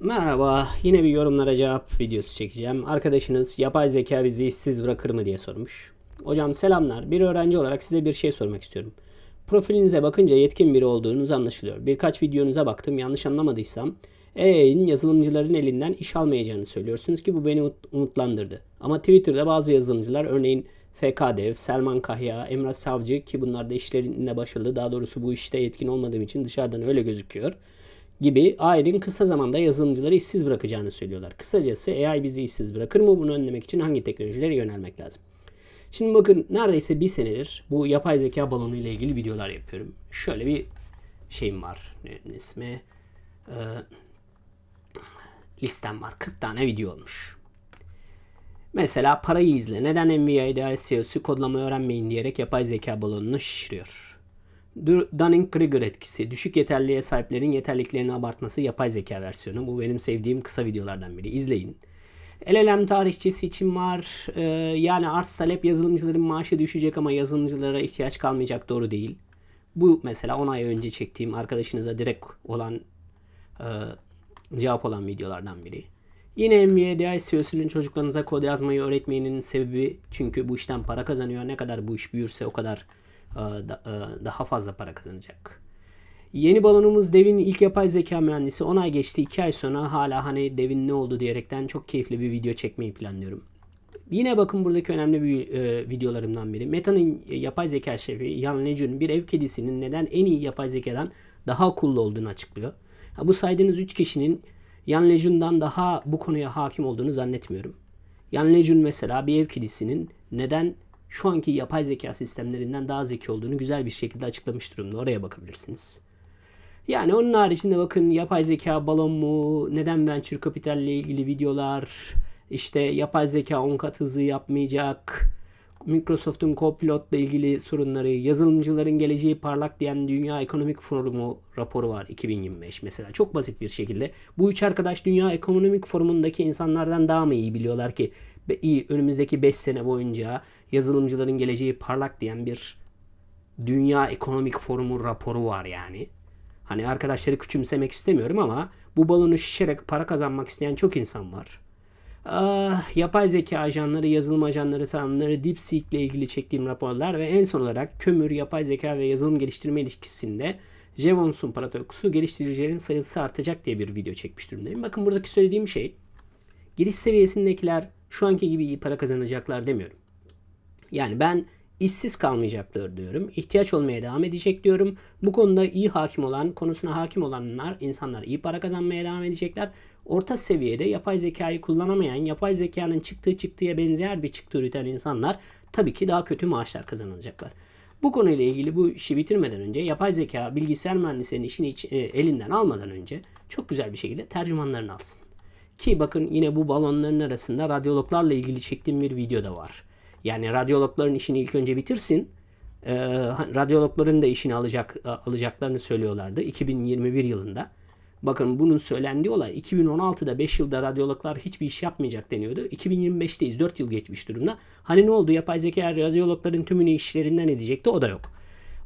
Merhaba, yine bir yorumlara cevap videosu çekeceğim. Arkadaşınız yapay zeka bizi işsiz bırakır mı diye sormuş. Hocam selamlar. Bir öğrenci olarak size bir şey sormak istiyorum. Profilinize bakınca yetkin biri olduğunuz anlaşılıyor. Birkaç videonuza baktım. Yanlış anlamadıysam AI'nin yazılımcıların elinden iş almayacağını söylüyorsunuz ki bu beni umut- umutlandırdı. Ama Twitter'da bazı yazılımcılar örneğin FKDev, Selman Kahya, Emrah Savcı ki bunlar da işlerinde başarılı. Daha doğrusu bu işte yetkin olmadığım için dışarıdan öyle gözüküyor gibi AI'nin kısa zamanda yazılımcıları işsiz bırakacağını söylüyorlar. Kısacası AI bizi işsiz bırakır mı? Bunu önlemek için hangi teknolojilere yönelmek lazım? Şimdi bakın neredeyse bir senedir bu yapay zeka balonu ile ilgili videolar yapıyorum. Şöyle bir şeyim var. Ne, ismi? Ee, listem var. 40 tane video olmuş. Mesela parayı izle. Neden NVIDIA CEO'su kodlama öğrenmeyin diyerek yapay zeka balonunu şişiriyor. Dunning-Kruger etkisi. Düşük yeterliğe sahiplerin yeterliliklerini abartması yapay zeka versiyonu. Bu benim sevdiğim kısa videolardan biri. İzleyin. LLM tarihçisi için var. Ee, yani arz talep yazılımcıların maaşı düşecek ama yazılımcılara ihtiyaç kalmayacak doğru değil. Bu mesela 10 ay önce çektiğim arkadaşınıza direkt olan e, cevap olan videolardan biri. Yine NVIDIA CEO'sunun çocuklarınıza kod yazmayı öğretmeyenin sebebi çünkü bu işten para kazanıyor. Ne kadar bu iş büyürse o kadar da- daha fazla para kazanacak. Yeni balonumuz Dev'in ilk yapay zeka mühendisi 10 ay geçti 2 ay sonra hala hani Dev'in ne oldu diyerekten çok keyifli bir video çekmeyi planlıyorum. Yine bakın buradaki önemli bir e, videolarımdan biri. Meta'nın e, yapay zeka şefi Yan Lejeune bir ev kedisinin neden en iyi yapay zekadan daha akıllı olduğunu açıklıyor. Ha, bu saydığınız 3 kişinin Yan Lejeune'dan daha bu konuya hakim olduğunu zannetmiyorum. Yan Lejeune mesela bir ev kedisinin neden şu anki yapay zeka sistemlerinden daha zeki olduğunu güzel bir şekilde açıklamış durumda. Oraya bakabilirsiniz. Yani onun haricinde bakın yapay zeka balon mu, neden venture capital ile ilgili videolar, işte yapay zeka 10 kat hızı yapmayacak, Microsoft'un Copilot ile ilgili sorunları, yazılımcıların geleceği parlak diyen Dünya Ekonomik Forumu raporu var 2025 mesela. Çok basit bir şekilde. Bu üç arkadaş Dünya Ekonomik Forumu'ndaki insanlardan daha mı iyi biliyorlar ki be- iyi önümüzdeki 5 sene boyunca yazılımcıların geleceği parlak diyen bir Dünya Ekonomik Forumu raporu var yani. Hani arkadaşları küçümsemek istemiyorum ama bu balonu şişerek para kazanmak isteyen çok insan var. Ah, yapay zeka ajanları, yazılım ajanları tanımları, DeepSeek ile ilgili çektiğim raporlar ve en son olarak kömür, yapay zeka ve yazılım geliştirme ilişkisinde Jevons'un paradoksu geliştiricilerin sayısı artacak diye bir video çekmiş durumdayım. Bakın buradaki söylediğim şey giriş seviyesindekiler şu anki gibi iyi para kazanacaklar demiyorum. Yani ben işsiz kalmayacaklar diyorum. İhtiyaç olmaya devam edecek diyorum. Bu konuda iyi hakim olan, konusuna hakim olanlar, insanlar iyi para kazanmaya devam edecekler. Orta seviyede yapay zekayı kullanamayan, yapay zekanın çıktığı çıktıya benzer bir çıktı üreten insanlar tabii ki daha kötü maaşlar kazanacaklar. Bu konuyla ilgili bu işi bitirmeden önce yapay zeka bilgisayar mühendislerinin işini hiç, e, elinden almadan önce çok güzel bir şekilde tercümanlarını alsın. Ki bakın yine bu balonların arasında radyologlarla ilgili çektiğim bir video da var. Yani radyologların işini ilk önce bitirsin. Ee, radyologların da işini alacak alacaklarını söylüyorlardı 2021 yılında. Bakın bunun söylendiği olay 2016'da 5 yılda radyologlar hiçbir iş yapmayacak deniyordu. 2025'teyiz 4 yıl geçmiş durumda. Hani ne oldu yapay zeka radyologların tümünü işlerinden edecekti o da yok.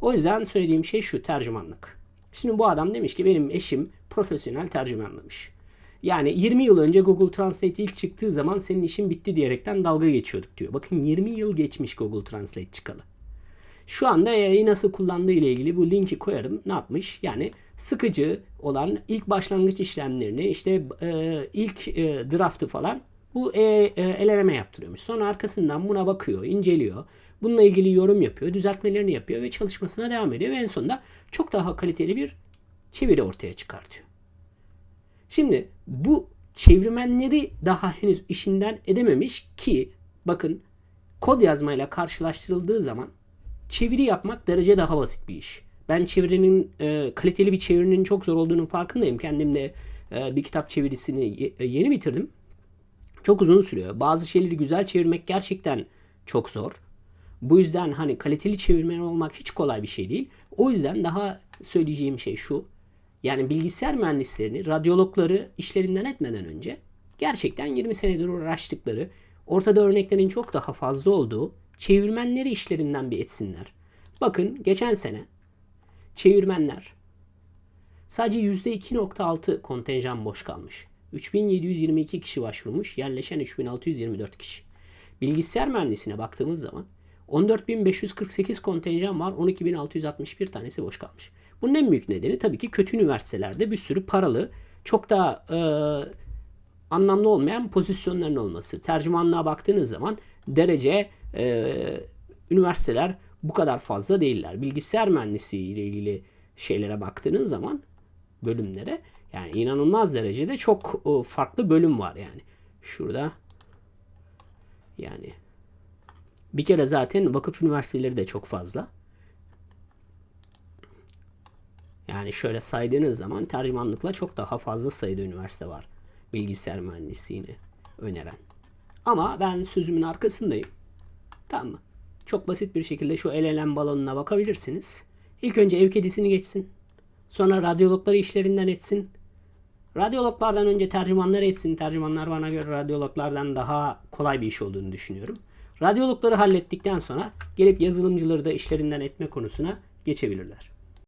O yüzden söylediğim şey şu tercümanlık. Şimdi bu adam demiş ki benim eşim profesyonel tercümanlamış. Yani 20 yıl önce Google Translate ilk çıktığı zaman senin işin bitti diyerekten dalga geçiyorduk diyor. Bakın 20 yıl geçmiş Google Translate çıkalı. Şu anda AI'yi nasıl kullandığı ile ilgili bu linki koyarım. Ne yapmış? Yani sıkıcı olan ilk başlangıç işlemlerini işte e, ilk e, draftı falan bu e, e, el eleme yaptırıyormuş. Sonra arkasından buna bakıyor, inceliyor. Bununla ilgili yorum yapıyor, düzeltmelerini yapıyor ve çalışmasına devam ediyor. Ve en sonunda çok daha kaliteli bir çeviri ortaya çıkartıyor. Şimdi bu çevirmenleri daha henüz işinden edememiş ki bakın kod yazmayla karşılaştırıldığı zaman çeviri yapmak derece daha basit bir iş. Ben çevirinin e, kaliteli bir çevirinin çok zor olduğunun farkındayım. Kendim de e, bir kitap çevirisini ye- yeni bitirdim. Çok uzun sürüyor. Bazı şeyleri güzel çevirmek gerçekten çok zor. Bu yüzden hani kaliteli çevirmen olmak hiç kolay bir şey değil. O yüzden daha söyleyeceğim şey şu. Yani bilgisayar mühendislerini, radyologları işlerinden etmeden önce gerçekten 20 senedir uğraştıkları, ortada örneklerin çok daha fazla olduğu çevirmenleri işlerinden bir etsinler. Bakın geçen sene çevirmenler sadece %2.6 kontenjan boş kalmış. 3722 kişi başvurmuş. Yerleşen 3624 kişi. Bilgisayar mühendisine baktığımız zaman 14548 kontenjan var. 12661 tanesi boş kalmış. Bunun en büyük nedeni tabii ki kötü üniversitelerde bir sürü paralı, çok daha e, anlamlı olmayan pozisyonların olması. Tercümanlığa baktığınız zaman derece e, üniversiteler bu kadar fazla değiller. Bilgisayar mühendisliği ile ilgili şeylere baktığınız zaman bölümlere yani inanılmaz derecede çok e, farklı bölüm var yani. Şurada yani bir kere zaten vakıf üniversiteleri de çok fazla. Yani şöyle saydığınız zaman tercümanlıkla çok daha fazla sayıda üniversite var. Bilgisayar mühendisliğini öneren. Ama ben sözümün arkasındayım. Tamam mı? Çok basit bir şekilde şu el elem balonuna bakabilirsiniz. İlk önce ev kedisini geçsin. Sonra radyologları işlerinden etsin. Radyologlardan önce tercümanları etsin. Tercümanlar bana göre radyologlardan daha kolay bir iş olduğunu düşünüyorum. Radyologları hallettikten sonra gelip yazılımcıları da işlerinden etme konusuna geçebilirler.